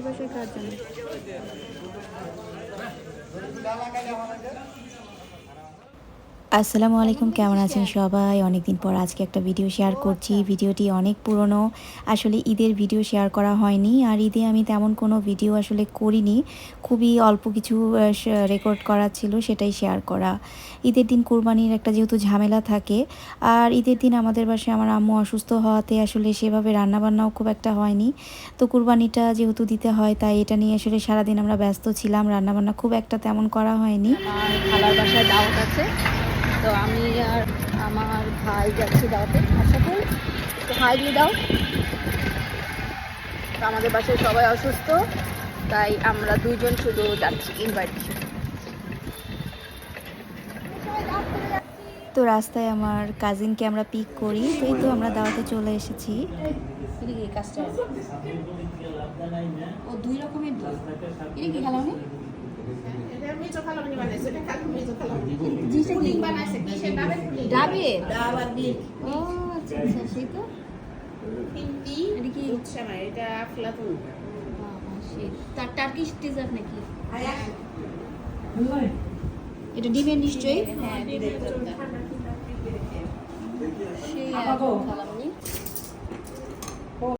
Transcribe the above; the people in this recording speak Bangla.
বাসায় কার জন্য আসসালামু আলাইকুম কেমন আছেন সবাই? অনেকদিন পর আজকে একটা ভিডিও শেয়ার করছি। ভিডিওটি অনেক পুরনো। আসলে ঈদের ভিডিও শেয়ার করা হয়নি। আর ঈদে আমি তেমন কোনো ভিডিও আসলে করিনি। খুবই অল্প কিছু রেকর্ড করা ছিল সেটাই শেয়ার করা। ঈদের দিন কোরবানির একটা যেহেতু ঝামেলা থাকে আর ঈদের দিন আমাদের বাসায় আমার আম্মু অসুস্থ হওয়াতে আসলে সেভাবে রান্নাবান্নাও খুব একটা হয়নি। তো কোরবানিটা যেহেতু দিতে হয় তাই এটা নিয়ে আসলে সারাদিন আমরা ব্যস্ত ছিলাম। রান্নাবান্না খুব একটা তেমন করা হয়নি। খালার বাসায় দাওয়াত আছে। তো আমি আর আমার ভাই যাচ্ছি দাওয়াতে আশা করি। তো হাই দিয়ে দাও। তো আমাদের বাসায় সবাই অসুস্থ তাই আমরা দুজন শুধু যাচ্ছি ইনভাইট তো রাস্তায় আমার কাজিনকে আমরা পিক করি এই তো আমরা দাওয়াতে চলে এসেছি। ও দুই রকমের দুধ এটা ডাবে আচ্ছা আচ্ছা নিশ্চয়ই হ্যাঁ